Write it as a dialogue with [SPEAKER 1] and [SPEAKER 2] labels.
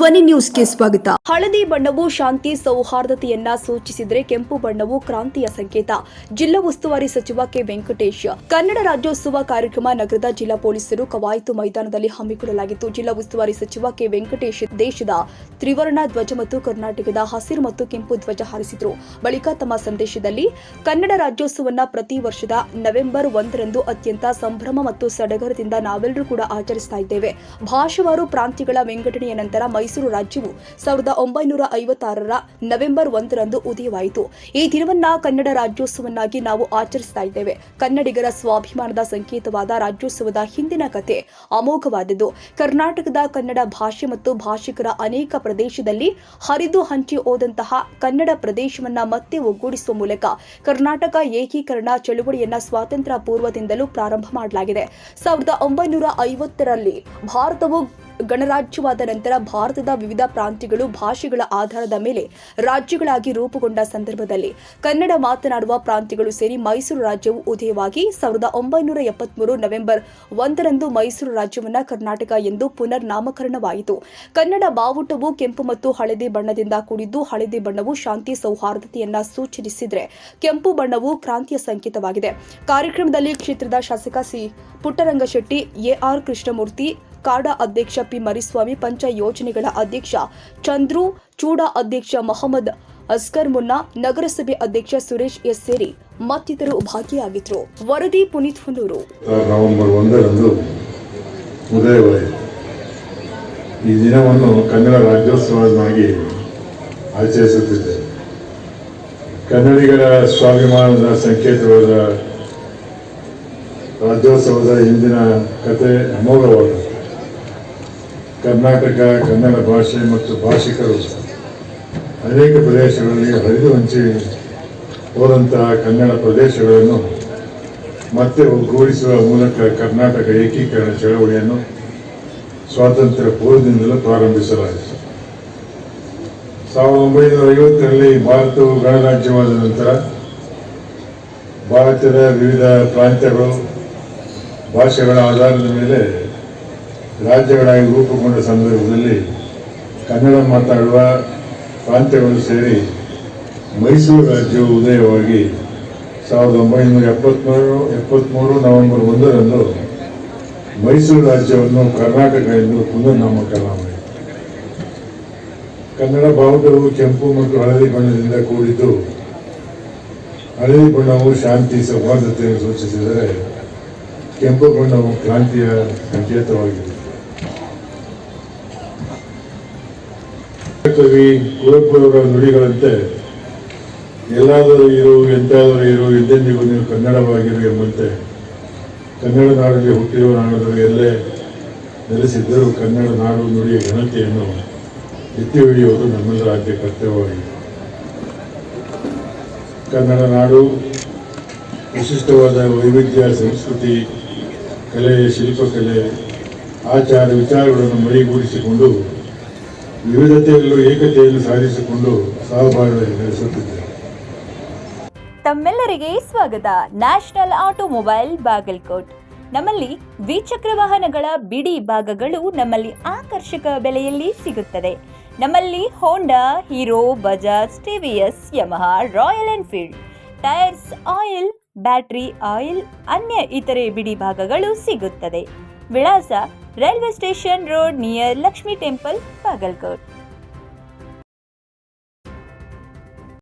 [SPEAKER 1] ಧ್ವನಿ ನ್ಯೂಸ್ಗೆ ಸ್ವಾಗತ.
[SPEAKER 2] ಹಳದಿ ಬಣ್ಣವು ಶಾಂತಿ ಸೌಹಾರ್ದತೆಯನ್ನ ಸೂಚಿಸಿದ್ರೆ ಕೆಂಪು ಬಣ್ಣವು ಕ್ರಾಂತಿಯ ಸಂಕೇತ. ಜಿಲ್ಲಾ ಉಸ್ತುವಾರಿ ಸಚಿವ ಕೆ. ವೆಂಕಟೇಶ್, ಕನ್ನಡ ರಾಜ್ಯೋತ್ಸವ ಕಾರ್ಯಕ್ರಮ ನಗರದ ಜಿಲ್ಲಾ ಪೊಲೀಸರು ಕವಾಯಿತು ಮೈದಾನದಲ್ಲಿ ಹಮ್ಮಿಕೊಳ್ಳಲಾಗಿತ್ತು. ಜಿಲ್ಲಾ ಉಸ್ತುವಾರಿ ಸಚಿವ ಕೆ. ವೆಂಕಟೇಶ್, ದೇಶದ ತ್ರಿವರ್ಣ ಧ್ವಜ ಮತ್ತು ಕರ್ನಾಟಕದ ಹಸಿರು ಮತ್ತು ಕೆಂಪು ಧ್ವಜ ಹಾರಿಸಿದರು. ಬಳಿಕ ತಮ್ಮ ಸಂದೇಶದಲ್ಲಿ, ಕನ್ನಡ ರಾಜ್ಯೋತ್ಸವನ್ನ ಪ್ರತಿ ವರ್ಷದ ನವೆಂಬರ್ ಒಂದರಂದು ಅತ್ಯಂತ ಸಂಭ್ರಮ ಮತ್ತು ಸಡಗರದಿಂದ ನಾವೆಲ್ಲರೂ ಕೂಡ ಆಚರಿಸ್ತಾ ಇದ್ದೇವೆ. ಭಾಷಾವಾರು ಪ್ರಾಂತ್ಯಗಳ ವಿಂಗಡಣೆಯ ನಂತರ ಮೈಸೂರು ರಾಜ್ಯವು ಸಾವಿರದ ಒಂಬೈನೂರ ಐವತ್ತಾರರ ನವೆಂಬರ್ ಒಂದರಂದು ಉದಯವಾಯಿತು. ಈ ದಿನವನ್ನ ಕನ್ನಡ ರಾಜ್ಯೋತ್ಸವನ್ನಾಗಿ ನಾವು ಆಚರಿಸ್ತಾ ಇದ್ದೇವೆ. ಕನ್ನಡಿಗರ ಸ್ವಾಭಿಮಾನದ ಸಂಕೇತವಾದ ರಾಜ್ಯೋತ್ಸವದ ಹಿಂದಿನ ಕತೆ ಅಮೋಘವಾದದ್ದು. ಕರ್ನಾಟಕದ ಕನ್ನಡ ಭಾಷೆ ಮತ್ತು ಭಾಷಿಕರ ಅನೇಕ ಪ್ರದೇಶದಲ್ಲಿ ಹರಿದು ಹಂಚಿ ಹೋದಂತಹ ಕನ್ನಡ ಪ್ರದೇಶವನ್ನ ಮತ್ತೆ ಒಗ್ಗೂಡಿಸುವ ಮೂಲಕ ಕರ್ನಾಟಕ ಏಕೀಕರಣ ಚಳುವಳಿಯನ್ನ ಸ್ವಾತಂತ್ರ್ಯ ಪೂರ್ವದಿಂದಲೂ ಪ್ರಾರಂಭ ಮಾಡಲಾಗಿದೆ. ಸಾವಿರದ ಒಂಬೈನೂರ ಐವತ್ತರಲ್ಲಿ ಭಾರತವು ಗಣರಾಜ್ಯವಾದ ನಂತರ ಭಾರತದ ವಿವಿಧ ಪ್ರಾಂತ್ಯಗಳು ಭಾಷೆಗಳ ಆಧಾರದ ಮೇಲೆ ರಾಜ್ಯಗಳಾಗಿ ರೂಪುಗೊಂಡ ಸಂದರ್ಭದಲ್ಲಿ ಕನ್ನಡ ಮಾತನಾಡುವ ಪ್ರಾಂತ್ಯಗಳು ಸೇರಿ ಮೈಸೂರು ರಾಜ್ಯವು ಉದಯವಾಗಿ ಸಾವಿರದ ಒಂಬೈನೂರ ಎಪ್ಪತ್ಮೂರು ನವೆಂಬರ್ ಒಂದರಂದು ಮೈಸೂರು ರಾಜ್ಯವನ್ನ ಕರ್ನಾಟಕ ಎಂದು ಪುನರ್ ನಾಮಕರಣವಾಯಿತು ಕನ್ನಡ ಬಾವುಟವು ಕೆಂಪು ಮತ್ತು ಹಳದಿ ಬಣ್ಣದಿಂದ ಕೂಡಿದ್ದು ಹಳದಿ ಬಣ್ಣವು ಶಾಂತಿ ಸೌಹಾರ್ದತೆಯನ್ನ ಸೂಚಿಸಿದರೆ ಕೆಂಪು ಬಣ್ಣವು ಕ್ರಾಂತಿಯ ಸಂಕೇತವಾಗಿದೆ. ಕಾರ್ಯಕ್ರಮದಲ್ಲಿ ಕ್ಷೇತ್ರದ ಶಾಸಕ ಸಿ ಪುಟ್ಟರಂಗಶೆಟ್ಟಿ ಎಆರ್ ಕೃಷ್ಣಮೂರ್ತಿ ಕಾಡಾ ಅಧ್ಯಕ್ಷ ಪಿ ಮರಿಸ್ವಾಮಿ, ಪಂಚ ಯೋಜನೆಗಳ ಅಧ್ಯಕ್ಷ ಚಂದ್ರು, ಚೂಡಾ ಅಧ್ಯಕ್ಷ ಮೊಹಮ್ಮದ್ ಅಸ್ಕರ್ ಮುನ್ನಾ, ನಗರಸಭೆ ಅಧ್ಯಕ್ಷ ಸುರೇಶ್ ಎಸ್ ಸೇರಿ ಮತ್ತಿತರರು ಭಾಗಿಯಾಗಿದ್ದರು ವರದಿ ಪುನೀತ್ ಹುನೂರು
[SPEAKER 3] ನವೆಂಬರ್ ಒಂದರಂದು ಈ ದಿನವನ್ನು ಕನ್ನಡ ರಾಜ್ಯೋತ್ಸವನ್ನಾಗಿ ಆಚರಿಸುತ್ತಿದ್ದೆ. ಕನ್ನಡಿಗರ ಸ್ವಾಭಿಮಾನದ ಸಂಕೇತವಾದ ರಾಜ್ಯೋತ್ಸವದ ಹಿಂದಿನ ಕತೆ ಅಮೋಘವಾದದ್ದು. ಕರ್ನಾಟಕ, ಕನ್ನಡ ಭಾಷೆ ಮತ್ತು ಭಾಷಿಕರು ಅನೇಕ ಪ್ರದೇಶಗಳಲ್ಲಿ ಹರಿದು ಹಂಚಿ ಹೋದಂತಹ ಕನ್ನಡ ಪ್ರದೇಶಗಳನ್ನು ಮತ್ತೆ ಒಗ್ಗೂಡಿಸುವ ಮೂಲಕ ಕರ್ನಾಟಕ ಏಕೀಕರಣ ಚಳವಳಿಯನ್ನು ಸ್ವಾತಂತ್ರ್ಯ ಪೂರ್ವದಿಂದಲೂ ಪ್ರಾರಂಭಿಸಲಾಯಿತು. ಸಾವಿರದ ಒಂಬೈನೂರ ಐವತ್ತರಲ್ಲಿ ಭಾರತವು ಗಣರಾಜ್ಯವಾದ ನಂತರ ಭಾರತದ ವಿವಿಧ ಪ್ರಾಂತ್ಯಗಳು ಭಾಷೆಗಳ ಆಧಾರದ ಮೇಲೆ ರಾಜ್ಯಗಳಾಗಿ ರೂಪುಗೊಂಡ ಸಂದರ್ಭದಲ್ಲಿ ಕನ್ನಡ ಮಾತಾಡುವ ಪ್ರಾಂತ್ಯಗಳು ಸೇರಿ ಮೈಸೂರು ರಾಜ್ಯವು ಉದಯವಾಗಿ ಸಾವಿರದ ಒಂಬೈನೂರ ಎಪ್ಪತ್ತ್ಮೂರು ಎಪ್ಪತ್ತ್ಮೂರು ನವೆಂಬರ್ ಒಂದರಂದು ಮೈಸೂರು ರಾಜ್ಯವನ್ನು ಕರ್ನಾಟಕ ಎಂದು ಪುನರ್ ನಾಮಕರಣ ಕನ್ನಡ ಬಾವುಟವು ಕೆಂಪು ಮತ್ತು ಹಳದಿ ಬಣ್ಣದಿಂದ ಕೂಡಿದ್ದು ಹಳದಿ ಬಣ್ಣವು ಶಾಂತಿ, ಸೌಹಾರ್ದತೆಯನ್ನು ಸೂಚಿಸಿದರೆ ಕೆಂಪು ಬಣ್ಣವು ಕ್ರಾಂತಿಯ ಸಂಕೇತವಾಗಿದೆ. ಕವಿ ಕುವೆಂಪುರವರ ನುಡಿಗಳಂತೆ, ಎಲ್ಲಾದರೂ ಇರು, ಎಂತಾದರೂ ಇರು ಎಂದೆಂದಿಗೂ ನೀವು ಕನ್ನಡವಾಗಿರು ಎಂಬಂತೆ, ಕನ್ನಡ ನಾಡಲ್ಲಿ ಹುಟ್ಟಿರುವ ನಾಡಲು ಎಲ್ಲೇ ನೆಲೆಸಿದ್ದರೂ ಕನ್ನಡ ನಾಡು ನುಡಿಯ ಘನತೆಯನ್ನು ಎತ್ತಿ ಹಿಡಿಯುವುದು ನಮ್ಮೆಲ್ಲರ ಆದ್ಯ ಕರ್ತವ್ಯವಾಗಿದೆ. ಕನ್ನಡ ನಾಡು ವಿಶಿಷ್ಟವಾದ ವೈವಿಧ್ಯ, ಸಂಸ್ಕೃತಿ, ಕಲೆ, ಶಿಲ್ಪಕಲೆ, ಆಚಾರ ವಿಚಾರಗಳನ್ನು ಮೈಗೂಡಿಸಿಕೊಂಡು ವಿವಿಧತೆಯಲ್ಲೂ ಏಕತೆಯನ್ನು ಸಾಧಿಸಿಕೊಂಡು ಸಹಬಾಳ್ವೆ ನಡೆಸುತ್ತಿದ್ದೇವೆ.
[SPEAKER 4] ತಮ್ಮೆಲ್ಲರಿಗೆ ಸ್ವಾಗತ. National automobile Bagalkot. ನಮ್ಮಲ್ಲಿ ದ್ವಿಚಕ್ರ ವಾಹನಗಳ ಬಿಡಿ ಭಾಗಗಳು ನಮ್ಮಲ್ಲಿ ಆಕರ್ಷಕ ಬೆಲೆಯಲ್ಲಿ ಸಿಗುತ್ತದೆ. ನಮ್ಮಲ್ಲಿ Honda Hero Bajaj TVS Yamaha Royal Enfield tyres oil battery oil ಅನ್ಯ ಇತರೆ ಬಿಡಿ ಭಾಗಗಳು ಸಿಗುತ್ತದೆ. ವಿಳಾಸ railway station road near Lakshmi temple Bagalkot.